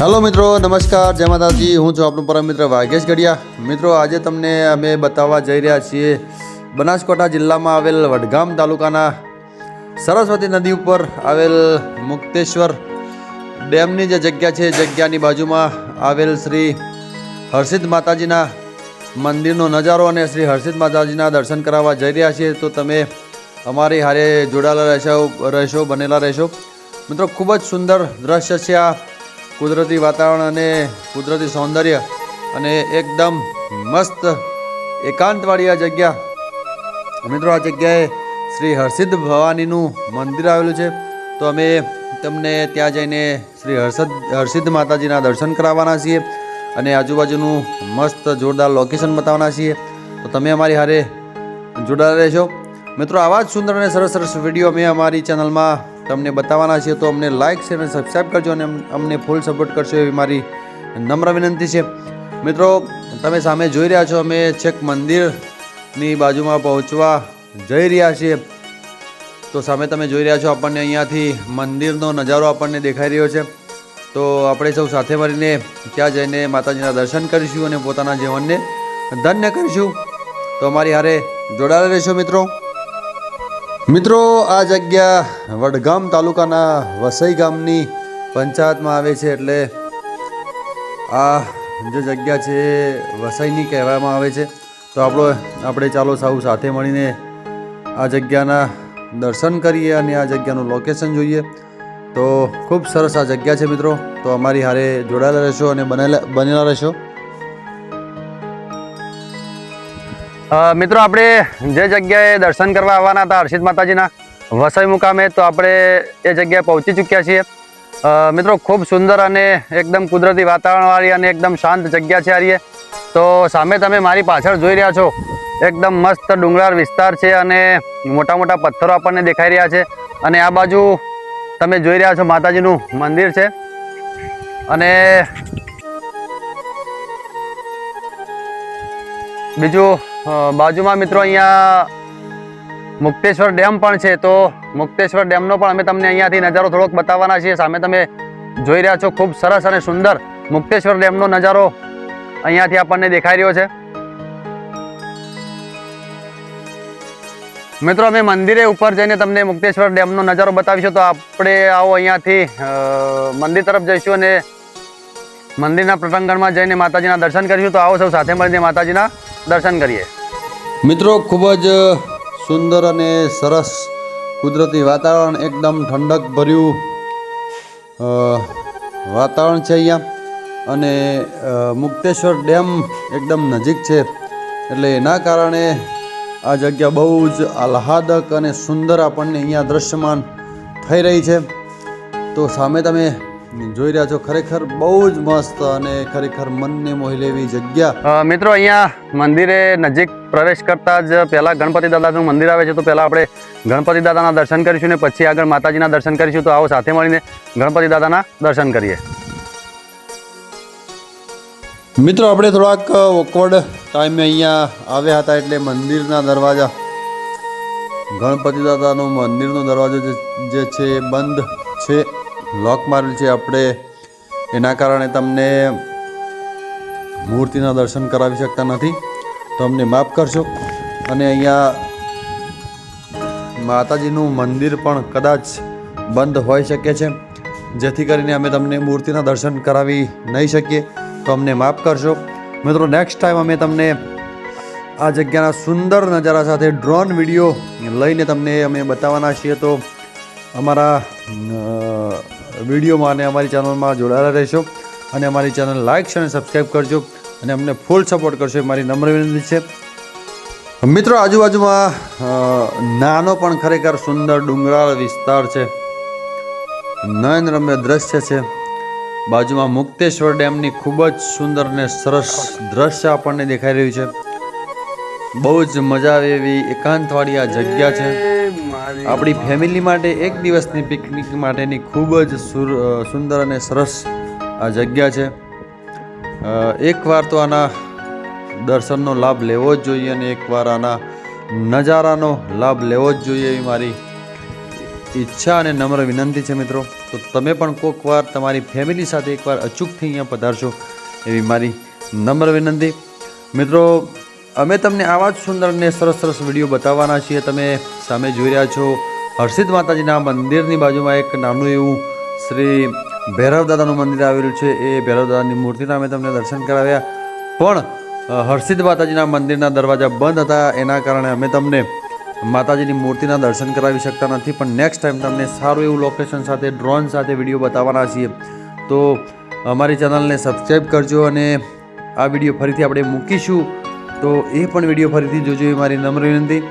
Hello મિત્રો, નમસ્કાર. જય માતાજી. હું છું આપણું પરમ મિત્ર ભાગ્યેશ ગઢિયા. મિત્રો, આજે તમને અમે બતાવવા જઈ રહ્યા છીએ બનાસકાંઠા જિલ્લામાં આવેલ વડગામ તાલુકાના સરસ્વતી નદી ઉપર આવેલ મુક્તેશ્વર ડેમની જે જગ્યા છે, જગ્યાની બાજુમાં આવેલ શ્રી હર્ષિદ માતાજીના મંદિરનો નજારો અને શ્રી હર્ષિદ માતાજીના દર્શન કરાવવા જઈ રહ્યા છીએ. તો તમે અમારી હારે જોડાયેલા રહેશો રહેશો, બનેલા રહેશો. મિત્રો, ખૂબ જ સુંદર દ્રશ્ય છે આ કુદરતી વાતાવરણ અને કુદરતી સૌંદર્ય અને એકદમ મસ્ત એકાંતવાળી આ જગ્યા. મિત્રો, આ જગ્યાએ શ્રી હર્ષિદ ભવાનીનું મંદિર આવેલું છે. તો અમે તમને ત્યાં જઈને શ્રી હર્ષદ, હર્ષિદ માતાજીના દર્શન કરાવવાના છીએ અને આજુબાજુનું મસ્ત જોરદાર લોકેશન બતાવવાના છીએ. તો તમે અમારી હારે જોડાયેલા રહેશો. મિત્રો, આવા જ સુંદર અને સરસ સરસ વીડિયો અમે અમારી ચેનલમાં તમને બતાવવાના છે તો અમને લાઇક શેર અને સબસ્ક્રાઈબ કરજો અને અમને ફૂલ સપોર્ટ કરશો એવી મારી નમ્ર વિનંતી છે. મિત્રો, તમે સામે જોઈ રહ્યા છો, અમે છેક મંદિરની બાજુમાં પહોંચવા જઈ રહ્યા છીએ. તો સામે તમે જોઈ રહ્યા છો, આપણને અહીંયાથી મંદિરનો નજારો આપણને દેખાઈ રહ્યો છે. તો આપણે સૌ સાથે મળીને ત્યાં જઈને માતાજીના દર્શન કરીશું અને પોતાના જીવનને ધન્ય કરીશું. તો અમારી હારે જોડાયેલા રહેશો મિત્રો. મિત્રો, આ જગ્યા વડગામ તાલુકાના વસઈ ગામની પંચાયતમાં આવે છે એટલે આ જે જગ્યા છે વસઈની કહેવામાં આવે છે. તો આપણો, આપણે ચાલો સૌ સાથે મળીને આ જગ્યાના દર્શન કરીએ અને આ જગ્યાનું લોકેશન જોઈએ. તો ખૂબ સરસ આ જગ્યા છે મિત્રો. તો અમારી હારે જોડાયેલા રહેશો અને બનેલા બનેલા રહેશો. મિત્રો, આપણે જે જગ્યાએ દર્શન કરવા આવવાના હતા હર્ષિદ માતાજીના વસઈ મુકામે, તો આપણે એ જગ્યાએ પહોંચી ચૂક્યા છીએ. મિત્રો, ખૂબ સુંદર અને એકદમ કુદરતી વાતાવરણવાળી અને એકદમ શાંત જગ્યા છે આ રીએ. તો સામે તમે મારી પાછળ જોઈ રહ્યા છો, એકદમ મસ્ત ડુંગરાળ વિસ્તાર છે અને મોટા મોટા પથ્થરો આપણને દેખાઈ રહ્યા છે. અને આ બાજુ તમે જોઈ રહ્યા છો માતાજીનું મંદિર છે. અને બીજું બાજુમાં મિત્રો અહીંયા મુક્તેશ્વર ડેમ પણ છે, તો મુક્તેશ્વર ડેમનો પણ અમે તમને અહીંયાથી નજારો થોડોક બતાવવાના છીએ. સામે તમે જોઈ રહ્યા છો, ખૂબ સરસ અને સુંદર મુક્તેશ્વર ડેમનો નજારો અહીંયાથી આપણને દેખાઈ રહ્યો છે. મિત્રો, અમે મંદિરે ઉપર જઈને તમને મુક્તેશ્વર ડેમનો નજારો બતાવીશું, તો આપણે આવો અહીંયાથી મંદિર તરફ જઈશું અને મંદિરના પ્રટંગણમાં જઈને માતાજીના દર્શન કરીશું. તો આવો સૌ સાથે મળીને માતાજીના દર્શન કરીએ. મિત્રો, ખૂબ જ સુંદર અને સરસ કુદરતી વાતાવરણ, એકદમ ઠંડક ભર્યું વાતાવરણ છે અહીંયા. અને મુક્તેશ્વર ડેમ એકદમ નજીક છે. એટલે એના કારણે આ જગ્યા બહુ જ આહ્લાદક અને સુંદર આપણને અહીંયા દ્રશ્યમાન થઈ રહી છે. તો સામે તમે જોઈ રહ્યા છો ખરેખર બહુ જ મસ્ત અને ખરેખર મનને મોહી લેવી જગ્યા. મિત્રો અહીંયા મંદિરે નજીક પ્રવેશ કરતા જ પહેલા ગણપતિ દાદાનું મંદિર આવે છે તો પહેલા આપણે ગણપતિ દાદાના દર્શન કરીશું ને પછી આગળ માતાજીના દર્શન કરીશું. તો આવો સાથે મળીને ગણપતિ દાદાના દર્શન કરીએ. મિત્રો આપણે થોડાક ઓકવર્ડ ટાઈમે અહીંયા આવ્યા હતા એટલે મંદિરના દરવાજા ગણપતિ દાદાનો મંદિરનો દરવાજો જે જે છે બંધ છે. લોક મારેલ છે આપણે, એના કારણે તમને મૂર્તિના દર્શન કરાવી શકતા નથી. તો અમને માફ કરશો. અને અહીંયા માતાજીનું મંદિર પણ કદાચ બંધ હોઈ શકે છે. જેથી કરીને અમે તમને મૂર્તિના દર્શન કરાવી નહીં શકીએ. તો અમને માફ કરશો. મિત્રો નેક્સ્ટ ટાઈમ અમે તમને આ જગ્યાના સુંદર નજારા સાથે ડ્રોન વીડિયો લઈને તમને અમે બતાવવાના છીએ. તો અમારા વિડીયોમાં અને અમારી ચેનલમાં જોડાયેલા રહેશો. અને અમારી ચેનલ લાઇક અને સબસ્ક્રાઈબ કરજો. અને અમને ફૂલ સપોર્ટ કરશો એ મારી નમ્ર વિનંતી છે. મિત્રો, આજુબાજુમાં નાનો પણ ખરેખર સુંદર ડુંગરાળ વિસ્તાર છે. નયનરમ્ય દ્રશ્ય છે. બાજુમાં મુક્તેશ્વર ડેમની ખૂબ જ સુંદર અને સરસ દ્રશ્ય આપણને દેખાઈ રહ્યું છે. બહુ જ મજા આવે એવી એકાંતવાળી આ જગ્યા છે. આપણી ફેમિલી માટે એક દિવસની પિકનિક માટેની ખૂબ જ સુંદર અને સરસ આ જગ્યા છે. એકવાર તો આના દર્શનનો લાભ લેવો જ જોઈએ અને એકવાર આના નજારાનો લાભ લેવો જ જોઈએ એવી મારી ઈચ્છા અને નમ્ર વિનંતી છે મિત્રો. તો તમે પણ કોઈક વાર તમારી ફેમિલી સાથે એકવાર અચૂકથી અહીંયા પધારશો એવી મારી નમ્ર વિનંતી. મિત્રો અમે તમને આવા જ સુંદર અને સરસ સરસ વીડિયો બતાવવાના છીએ. તમે સામે જોઈ રહ્યા છો હર્ષિદ માતાજીના મંદિરની બાજુમાં એક નાનું એવું શ્રી ભૈરવ દાદાનું મંદિર આવેલું છે. એ ભૈરવ દાદાની મૂર્તિના અમે તમને દર્શન કરાવ્યા. પણ અ, હર્ષિદ માતાજીના મંદિરના દરવાજા બંધ હતા. એના કારણે અમે તમને માતાજીની મૂર્તિના દર્શન કરાવી શકતા નથી. પણ નેક્સ્ટ ટાઈમ તમને સારું એવું લોકેશન સાથે ડ્રોન સાથે વીડિયો બતાવવાના છીએ. તો અમારી ચેનલને સબસ્ક્રાઈબ કરજો અને આ વીડિયો ફરીથી આપણે મૂકીશું. તો એ પણ વીડિયો ફરીથી જોજો એ મારી નમ્ર વિનંતી.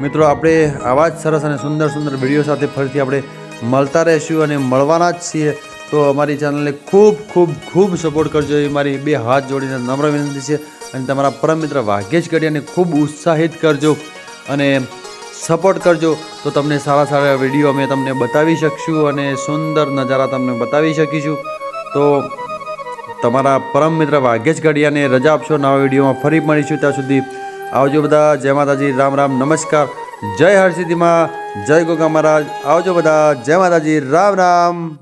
મિત્રો, આપણે આવા જ સરસ અને સુંદર સુંદર વીડિયો સાથે ફરીથી આપણે મળતા રહીશું અને મળવાના જ છીએ. તો અમારી ચેનલને ખૂબ ખૂબ ખૂબ સપોર્ટ કરજો એ મારી બે હાથ જોડીને નમ્ર વિનંતી છે. અને તમારા પરમ મિત્ર ભાગ્યેશ ગઢિયાને ખૂબ ઉત્સાહિત કરજો અને સપોર્ટ કરજો. તો તમને સારા સારા વીડિયો અમે તમને બતાવી શકશું અને સુંદર નજારા તમને બતાવી શકીશું. તો તમારા પરમ મિત્ર ભાગ્યેશ ગઢિયાને રજા આપશો. નવા વિડીયોમાં ફરી મળીશું. ત્યાં સુધી આવજો બધા. જય માતાજી. રામ રામ. નમસ્કાર. જય હરસિદ્ધિમાં જય ગોગા મહારાજ. આવજો બધા. જય માતાજી. રામ રામ.